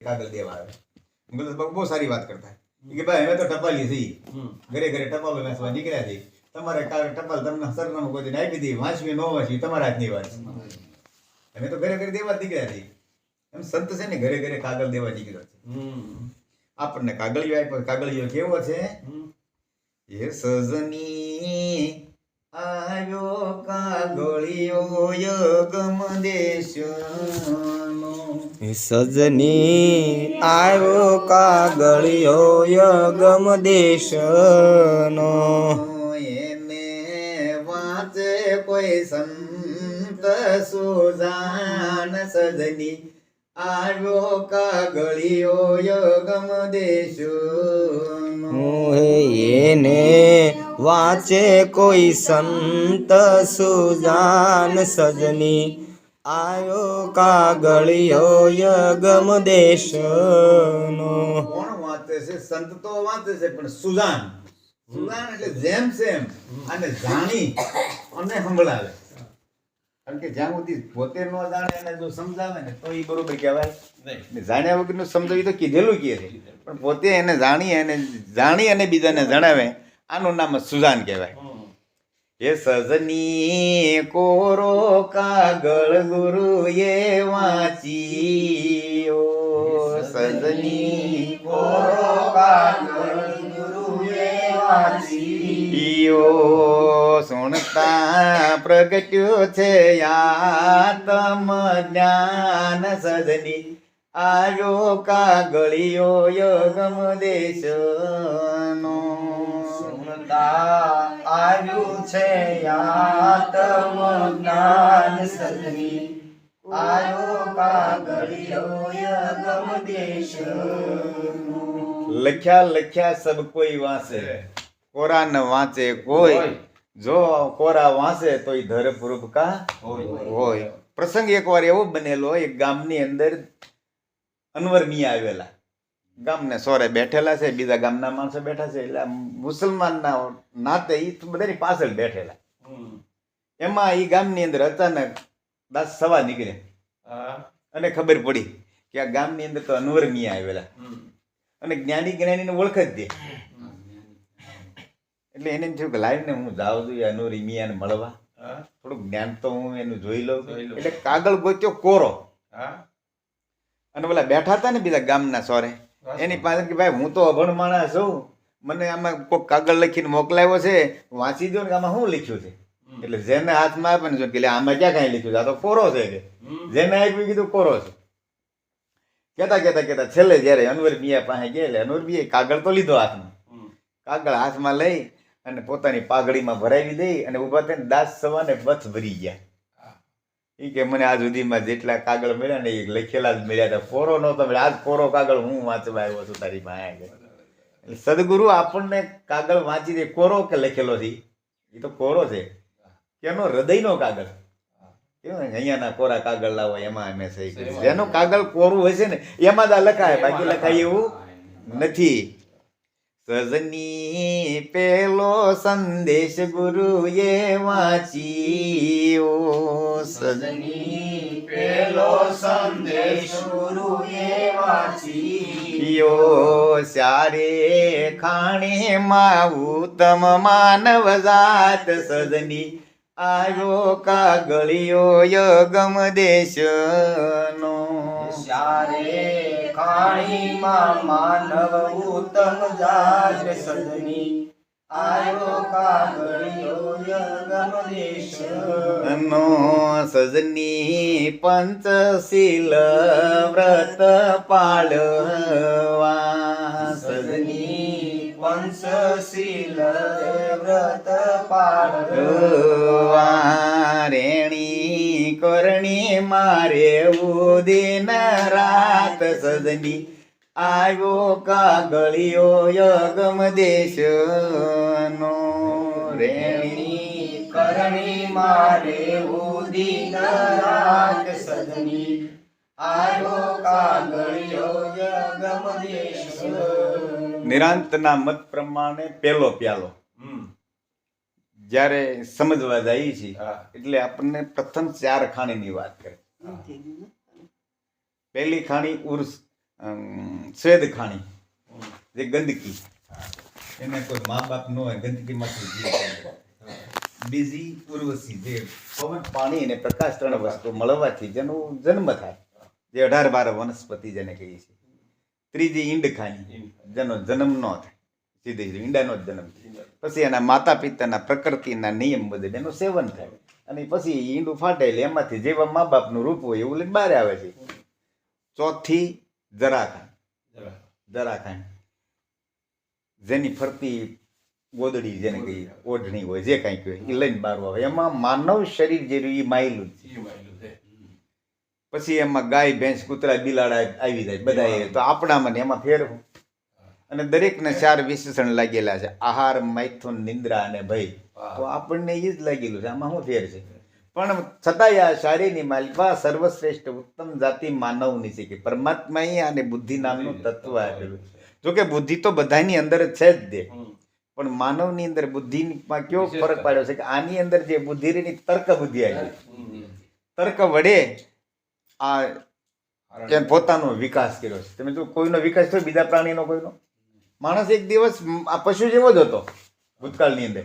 કાગળ દેવા આવે. મુકેશ બહુ સારી વાત કરતા. કે ભાઈ અમે તો ટપાલી છીએ. ઘરે ઘરે ટપાલ વાંચવા નીકળ્યા છીએ. તમારે ટપાલ તમને સરનામું કોઈ આપી દઈ વાંચવી ન વાંચવી તમારા હાથની વાત. અમે તો ઘરે ઘરે દેવા નીકળ્યા છીએ. એમ સંત છે ને ઘરે ઘરે કાગળ દેવા નીકળ્યો છે. આપણને કાગળિયો આપ્યો કાગળિયો કેવો છે? એ સજની આવ્યો કાગળિયો યગમ દેશનો સજની આવ્યો કાગળિયો યગમ દેશનો. એને વાંચે કોઈ સંત સુજાન સજની. આવ્યો કાગળિયો યગમ દેશનો. એને વાંચે કોઈ સંત સુજાન સજની. આવ્યો કાગળિયો યગમ દેશનો. કોણ વાંચે છે? સંત તો વાંચે છે પણ સુજાન સુજાન એટલે જેમ સેમ અને જાણી અને સંભળાવે. કારણ કે જ્યાં સુધી પોતે ન જાણે એને જો સમજાવે ને તો એ બરોબર કહેવાય. ને જાણ્યા વગરનું સમજાવી તો કીધેલું કહે છે. પણ પોતે એને જાણી અને જાણી અને બીજાને જણાવે આનું નામ સુજાન કહેવાય. એ સજની કોરો કાગળ ગુરુએ વાંચીયો. સજની કોરો કાગળ ગુરુએ વાંચીયો. સુણતા પ્રગટ્યો છે આત્મ જ્ઞાન સજની. આવ્યો કાગળિયો યોગમ દેશનો. આવ્યું છે આત્મ જ્ઞાન સદની. કાગળિયો યગમ લખ્યા લખ્યા સબ કોઈ વાંચે કોરા ન વાંચે કોઈ. જો કોરા વાંચે તો એ ધર પૂર્વ કા હોય. પ્રસંગ એકવાર એવો બનેલો એક ગામની અંદર અનવર મિયા આવેલા. ગામને સોરે બેઠેલા છે બીજા ગામના માણસો બેઠા છે એટલે મુસલમાનના નાતે ઈ તો બધાની પાછળ બેઠેલા. એમાં એ ગામની અંદર અચાનક દાસ સવા નીકળે. અને ખબર પડી કે આ ગામની અંદર તો અનવર મિયા આવેલા. અને જ્ઞાની જ્ઞાનીને ઓળખ જ દે. એટલે એને થયું કે લાવ ને હું જાઉં છું એ અનુરી મિયાને મળવા. થોડુંક જ્ઞાન તો હું એનું જોઈ લઉં. જોઈ લઉં. એટલે કાગળ ગોત્યો કોરો. અને પેલા બેઠા હતા ને બીજા ગામના સોરે. એની પાસે કે ભાઈ હું તો અભણ માણસ છું મને આમાં કોઈક કાગળ લખીને મોકલાવ્યો છે વાંચી દો ને આમાં શું લખ્યું છે? એટલે જેને હાથમાં આપે ને જો કે આમાં ક્યાં કાંઈ લખ્યું છે? આ તો કોરો છે કે. જેને આપ્યું કીધું કોરો છે. કેતા કેતા કેતા છેલ્લે જ્યારે અનવર મિયા પાસે ગયા એટલે અનવર મિયાએ કાગળ તો લીધો હાથમાં. કાગળ હાથમાં લઈ અને પોતાની પાઘડીમાં ભરાવી દઈ અને ઊભા થઈને દાસ સવાને બથ ભરી ગયા. ઈ કે મને આજ સુધીમાં જેટલા કાગળ મળ્યા ને એ લખેલા જ મળ્યા હતા. કોરો નહોતો મળ્યો આજ કોરો કાગળ હું વાંચવા આવ્યો છું તારી માયા એટલે સદગુરુ આપણને કાગળ વાંચી દે. કોરો કે લખેલો છે એ તો કોરો છે. કેનો? હૃદયનો કાગળ. અહીંયાના કોરા કાગળ લાવો એમાં અમે સહી કરી જેનું કાગળ કોરું હશે ને એમાં જ આ લખાય. બાકી લખાય. એવું નથી. સજની પેલો સંદેશ ગુરુએ વાંચ્યો સજની પેલો સંદેશ ગુરુએ વાંચ્યો સારે ખાણે માં ઉત્તમ માનવ જાત સજની આવ્યો કાગળિયો યગમ દેશનો સારે ખાણીમાં માનવ ઉત્તમ જાત સજની આવ્યો કાગળિયો યગમ દેશ નો સજની પંચશીલ વ્રત પાળવા સજની પંચશીલ વ્રત પાળ રેણી કરણી મારે ઉદિન રાત સજની આવ્યો કાગળિયો યગમ દેશનો રેણી કરણી મારે ઉદિન રાત સજની આવ્યો કાગળિયો યગમ દેશ નિરાંતના મત પ્રમાણે પેલો પ્યાલો. જ્યારે સમજવા જઈએ છીએ એટલે આપણને પ્રથમ ચાર ખાણીની વાત કરે. પહેલી ખાણી ઉર્સ શ્વેદ સ્વેદ ખાણી જે ગંદકી. એને કોઈ મા બાપ ન હોય ગંદકીમાંથી બીજી ઉર્વશી જે પવન પાણી અને પ્રકાશ ત્રણ વસ્તુ મળવાથી જેનો જન્મ થાય. જે અઢાર બાર વનસ્પતિ જેને કહીએ છીએ. ત્રીજી ઈંડ ખાની જેનો જન્મ ન થાય. સીધી ઈંડાનો જ જન્મ થાય. પછી એના માતા પિતાના પ્રકૃતિના નિયમ મુજબ એનું સેવન થાય. અને પછી ઈંડું ફાટે એટલે એમાંથી જેવા મા બાપનું રૂપ હોય એવું લઈને બહાર આવે છે. ચોથી જરાખાન. જરાખાન. જેની ફરતી ગોદડી જેને કહીએ ઓઢણી હોય જે કાંઈ હોય એ લઈને બહાર આવે. એમાં માનવ શરીર જે એ માયલું જ છે. પછી એમાં ગાય ભેંસ કૂતરા બિલાડા આવી જાય બધા એ તો આપણામાં ને એમાં ફેર અને દરેકને ચાર વિશેષણ લાગેલા છે. આહાર મૈથુન નિંદ્રા અને ભય. તો આપણને એ જ લાગેલું છે. આમાં શું ફેર છે? પણ છતાંય આ શારીરની માલિકા સર્વશ્રેષ્ઠ ઉત્તમ જાતિ માનવની છે કે પરમાત્માએ અને બુદ્ધિ નામનું તત્વ આપેલું જો કે બુદ્ધિ તો બધાની અંદર છે જ દે. પણ માનવની અંદર બુદ્ધિમાં કેવો ફરક પાડ્યો છે કે આની અંદર જે બુદ્ધિ તર્ક બુદ્ધિ આવી તર્ક વડે આ એમ પોતાનો વિકાસ કર્યો છે. તમે જો કોઈનો વિકાસ થયો બીજા પ્રાણીનો કોઈનો? માણસ એક દિવસ આ પશુ જેવો જ હતો ભૂતકાળની અંદર.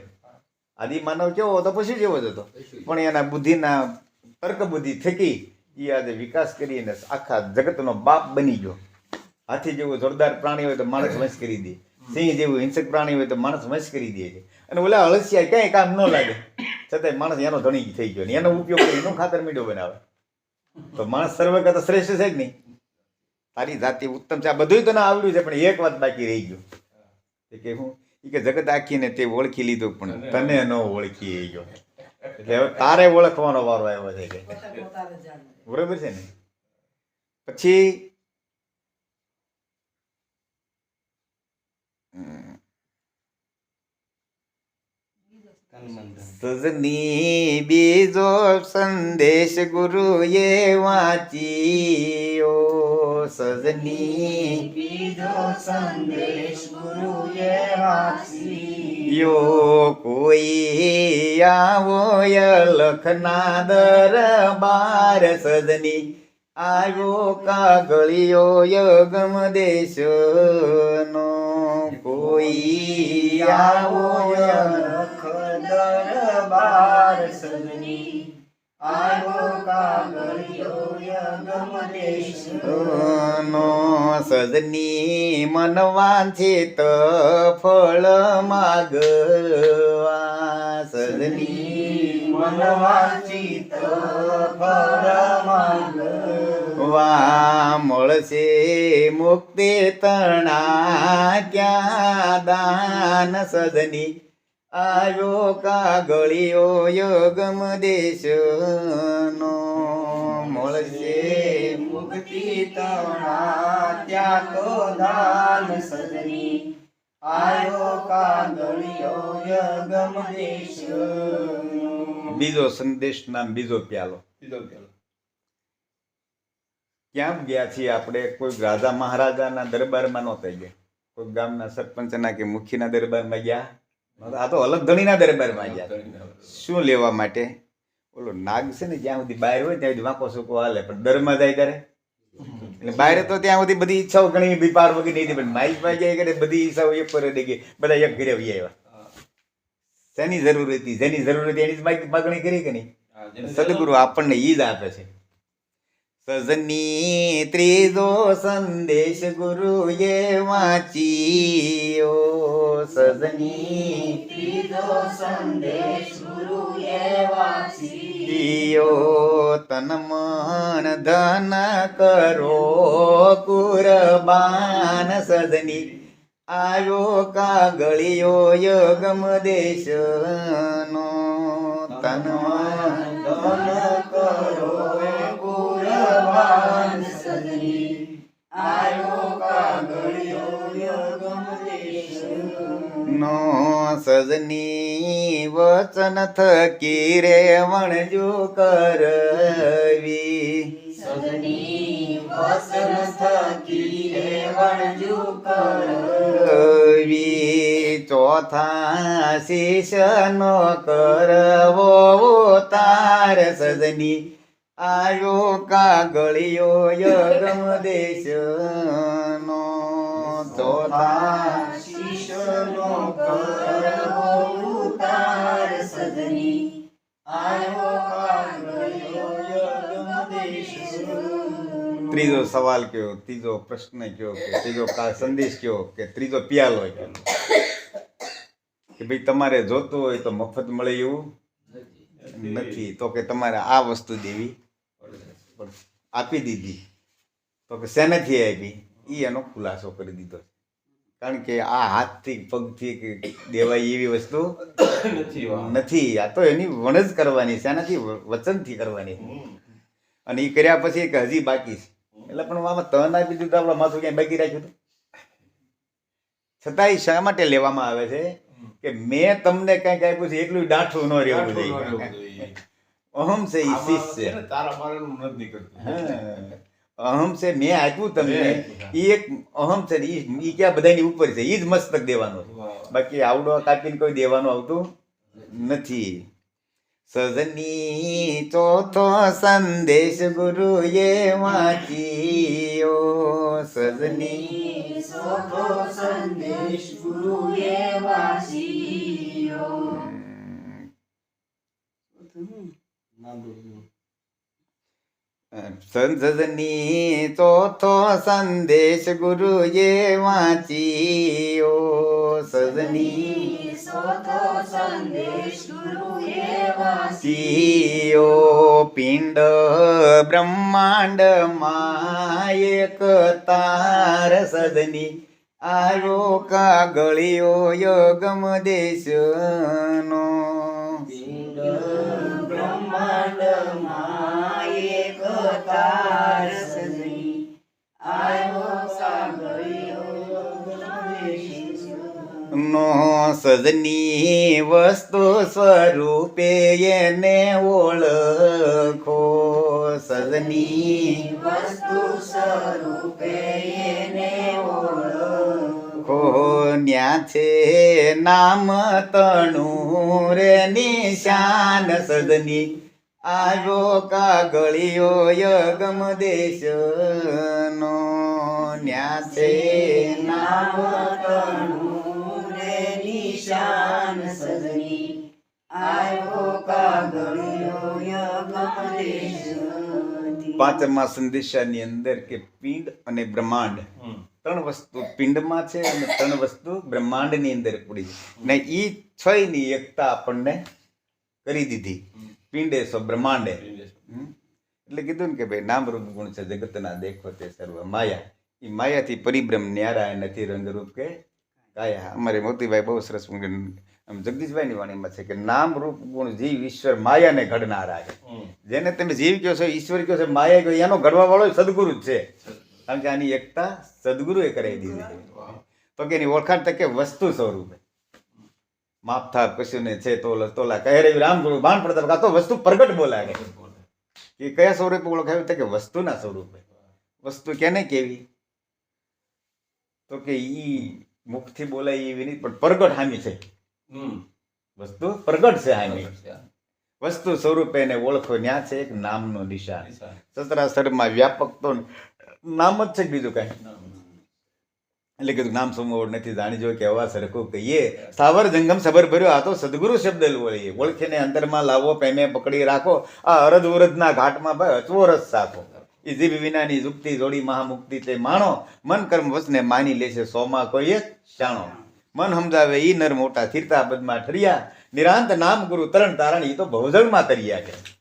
આદિ માનવ કેવો હતો પશુ જેવો જ હતો. પણ એના બુદ્ધિના તર્ક બુદ્ધિ થકી એ આજે વિકાસ કરીને આખા જગતનો બાપ બની ગયો. હાથી જેવું જોરદાર પ્રાણી હોય તો માણસ વંશ કરી દે. સિંહ જેવું હિંસક પ્રાણી હોય તો માણસ વંશ કરી દે છે. અને ઓલા અળસિયા ક્યાંય કામ ન લાગે. છતાંય માણસ એનો ધણી થઈ ગયો એનો ઉપયોગ કરી એનો ખાતર મીડો બનાવે. તો માણસ સર્વ કરતા શ્રેષ્ઠ છે જ નહીં? તારી જાતિ ઉત્તમ છે. આ બધું તને આવડ્યું છે પણ એક વાત બાકી રહી ગયું. કે હું? એ કે જગત આખીને તે ઓળખી લીધું પણ તને ન ઓળખી ગયો. એટલે હવે તારે ઓળખવાનો વારો આવ્યો છે બરાબર બરોબર છે ને? પછી સજની બીજો સંદેશ ગુરુએ વાંચ્યો સજની બીજો સંદેશ ગુરુએ વાંચી યો કોઈ આવો લખના દરબાર સજની આવ્યો કાગળિયો યગમ દેશનો કોઈ આવો લખ દરબાર સજની આવ્યો કાગળિયો યગમ દેશ નો સજની મન વાંછિત ફળ માગવા સજની મન વાંચિત ફળ માંગ વા મળશે મુક્તિ આવ્યો કાગળિયો યોગમ દેશનો. મળશે મુક્તિ તણા ત્યાં તો દાન સજની આવ્યો કાગળિયો યોગમ દેશ બીજો સંદેશ નામ બીજો પ્યાલો. ક્યાં ગયા છીએ આપણે? કોઈ રાજા મહારાજાના દરબારમાં નહોતા ગયા. કોઈ ગામના સરપંચના કે મુખીના દરબારમાં ગયા? આ તો અલગ ધણીના દરબારમાં ગયા. શું લેવા માટે? ઓલો નાગ છે ને જ્યાં સુધી બહાર હોય ત્યાં સુધી વાંકો સૂકો હાલે પણ દરમાં જાય ત્યારે? એટલે બહાર તો ત્યાં સુધી બધી ઈચ્છાઓ ઘણી બી પાર વગી નહીં પણ માઇલમાં જાય કરે બધી ઈચ્છાઓ એક પર દે ગઈ. બધા એક ઘરે આવી આવ્યા. શેની જરૂર હતી? જેની જરૂર હતી એની જ માગ- માગણી કરી કે નહીં? સદગુરુ આપણને ઈ જ આપે છે. સજની ત્રીજો સંદેશ ગુરુએ વાંચ્યો સજની ત્રીજો સંદેશ ગુરુએ વાંચી યો તન મન ધન કરો કુરબાન સજની આવ્યો કાગળિયો યગમ દેશનો તન મન ધન કરો કુરબાન સજની આવ્યો કાગળિયો નો સજની વચન થકી રે વણજો કરવી સજની થકી કર કરવી ચોથા શીશ નો કરવો તાર સજની આયો કાગળિયો યગમ દેશનો ચોથા શીશનો કરવો ઉતાર સદની. આયો કાગળિયો યજ્ઞદેશનો. ત્રીજો સવાલ કયો ત્રીજો પ્રશ્ન કયો કે ત્રીજો સંદેશ કયો કે ત્રીજો પિયાલો કયો? કે ભાઈ તમારે જોતું હોય તો મફત મળે એવું નથી તો કે તમારે આ વસ્તુ દેવી. આપી દીધી. તો કે શેનાથી આપી? એ એનો ખુલાસો કરી દીધો કારણ કે આ હાથથી પગથી કે દેવાય એવી વસ્તુ નથી આ તો એની વણ જ કરવાની શેનાથી વચનથી કરવાની અને એ કર્યા પછી કે હજી બાકી છે. એટલે પણ આમાં તન આપી દીધું આપણા માથું ક્યાંય બાકી રાખ્યું હતું? છતાંય શા માટે લેવામાં આવે છે? કે મેં તમને કંઈક આપ્યું છે એટલું ડાઠું ન રહેવું જોઈએ. અહમ છે એ શિષ્ય. તારા મારેનું નથી કરતું. અહમ છે મેં આપ્યું તમને. એ એક અહમ છે ઈ ઈ ક્યાં બધાની ઉપર છે. ઈ જ મસ્તક દેવાનો છે. બાકી આવડો કાપીને કોઈ દેવાનું આવતું નથી. સજની ચોથો સંદેશ ગુરુએ વાંચ્યો. સજની ચોથો સંદેશ ગુરુએ વાંચ્યો. સંસદની ચોથો સંદેશ ગુરુએ વાંચ્યો સજની ચોથો સંદેશ ગુરુએ વાંચ્યો. સિયો પિંડ બ્રહ્માંડ એક તાર સદની આવ્યો કાગળિયો યોગમ દેશનો બ્રહ્માંડમાં એક તાર સજની આવ્યો સાગરિયો ગણેશ. નો સદની વસ્તુ સ્વરૂપે એને ઓળખો સદની વસ્તુ સ્વરૂપે એને ઓળખો. ખો ન્યા છે નામ તણું રે નિશાન સદની આવ્યો કાગળિયો યગમ દેશનો ન્યા છે નામ નામ તણું રે નિશાન સદની આવ્યો કાગળિયો યગમ. પાંચમા સંદેશાની અંદર કે પિંડ અને બ્રહ્માંડ હમ. ત્રણ વસ્તુ પિંડમાં છે અને ત્રણ વસ્તુ બ્રહ્માંડની અંદર પડી છે. ને એ છયની એકતા આપણને કરી દીધી. પિંડે સો બ્રહ્માંડે. એટલે કીધું ને કે ભાઈ નામ રૂપ ગુણ છે જગતના દેખો તે સર્વ માયા. એ માયાથી પરિબ્રહ્મ ન્યારા નથી રંગરૂપ કે કાયા. અમારે મોતીભાઈ બહુ સરસ આમ જગદીશભાઈની વાણીમાં છે કે નામ રૂપ ગુણ જીવ ઈશ્વર માયાને ઘડનારા છે. જેને તમે જીવ કહો છો ઈશ્વર કહો છો માયા કહો એનો ઘડવા વાળો સદગુરુ જ છે. કારણ કે આની એકતા સદગુરુએ કરાવી દીધી છે. તો કે એની ઓળખાણ તકે વસ્તુ સ્વરૂપે. માપ થાપ કશું ને છે તોલા તોલા. કહે રે રામ ગુરુ બાણ પડતા આ તો વસ્તુ પ્રગટ બોલાય કે કયા સ્વરૂપે ઓળખાયું? તો કે વસ્તુના સ્વરૂપે. વસ્તુ કેને કેવી? તો કે ઈ મુખથી બોલાય એવી નહીં પણ પ્રગટ હામી છે. વસ્તુ પ્રગટ છે હામી. વસ્તુ સ્વરૂપે એને ઓળખો ન્યા છે એક નામનો નિશાન. સતરાસરમાં વ્યાપક તો નામ જ છે બીજું કાંઈ? એટલે કીધું નામ સમોડ નથી, જાણી જો કહેવા સરખું કહીએ. સાવર જંગમ સબર ભર્યો, આ તો સદગુરુ શબ્દ બોલીએ ઓળખીને અંતરમાં લાવો, પ્રેમે પકડી રાખો, આ અરદ ઉરદના ઘાટમાં ભાઈ અચવો રસ સાખો. એ જીભ વિનાની જુક્તિ જોડી મહામુક્તિ તે માણો. મન કર્મ વસને માની લેશે સોમાં કોઈ એક શાણો મન સમજાવે ઈ નર મોટા થીરતા બદમાં ઠરિયા. નિરાંત નામ ગુરુ તરણ તારણ એ તો ભવજળમાં તર્યા છે.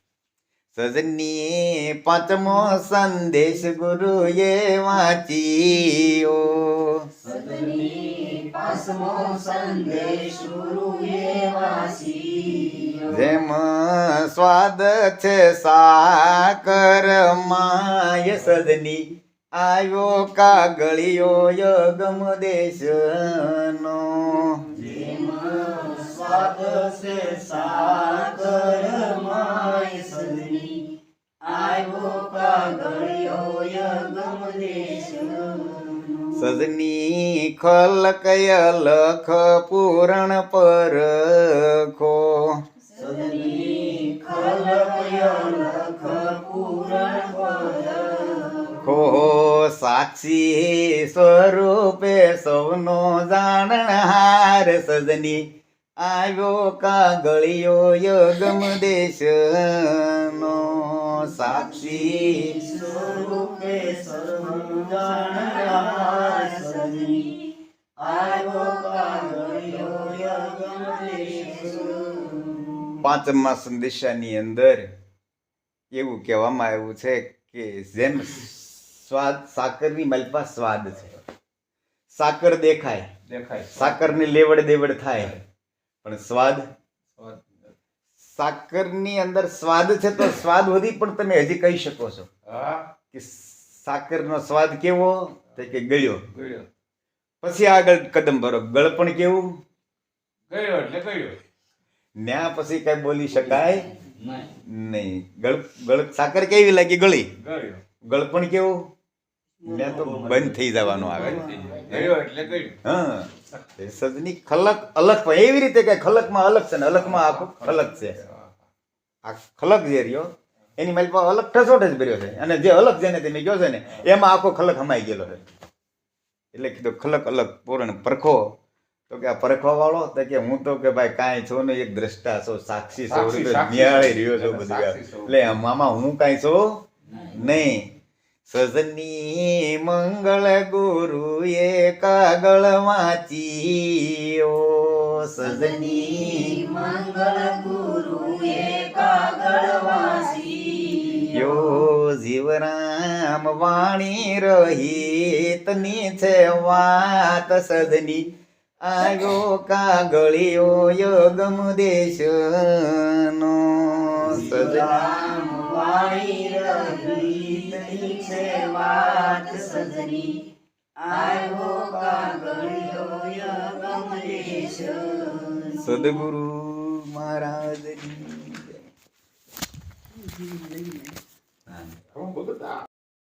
સજની પાંચમો સંદેશ ગુરુએ વાંચ્યો સદની પાંચમો સંદેશ ગુરુએ વાંચ્યો. જેમ સ્વાદ છે સાકર માય સદની આવ્યો કાગળિયો યગમ દેશનો જેમાં સ્વાદ છે સાગર માય સદની. આવ્યો કાગળિયો યગમ દેશનો. સજની ખલકય લખ પૂરણ પરખો સદની ખલકય લખ પરખો સાક્ષી સ્વરૂપે સૌનો જાણહાર સજની આવ્યો કાગળિયો યગમ દેશનો સાક્ષી. સ્વરૂપે. પાંચમા સંદેશાની અંદર એવું કહેવામાં આવ્યું છે કે જેમ સ્વાદ સાકરની મલપા સ્વાદ છે. સાકર દેખાય. દેખાય. સાકરની લેવડ દેવડ થાય. પણ સ્વાદ? સ્વાદ. સાકરની અંદર સ્વાદ છે તો સ્વાદ વધી પણ તમે હજી કહી શકો છો. હા. કે સાકરનો સ્વાદ કેવો? તો કે ગળ્યો. ગળ્યો. પછી આગળ કદમ ભરો. ગળપણ કેવું? ગયો એટલે ગયો ન્યા પછી કઈ બોલી શકાય નહીં. ગળ ગળ સાકર કેવી લાગી? ગળી? ગળ્યો. ગળપણ કેવું? ત્યાં તો બંધ થઈ જવાનું આવે. ગયો એટલે ગળ્યો. હા. એ સજની ખલક અલગ એવી રીતે કે ખલકમાં અલગ છે ને અલગમાં આખું ખલક છે. આ ખલક જે રહ્યો એની મારી પાસે અલગ ઠસોઠ જ ભર્યો છે. અને જે અલગ જેને તમે કહો છો ને એમાં આખો ખલક હમાઈ ગયેલો છે. એટલે કીધું ખલક અલગ પૂરણ પરખો. તો કે આ પરખવા વાળો તો કે હું તો કે ભાઈ કાંઈ છો ને એક દ્રષ્ટા છો સાક્ષી છો. નિહાળી રહ્યો છો બધું છો. એટલે મામા હું કાંઈ છો નહીં. સજની મંગળ ગુરુએ કાગળ વાંચીઓ સજની મંગળ ગુરુએ કાગળ વાંચી યો જીવરામ વાણી રહિતની છે વાત સજની આવ્યો કાગળિયો યોગમ દેશનો સજની વાણી છે વાત સજની. આવ્યો કાગળિયો યગમ દેશ સદગુરુ મહારાજની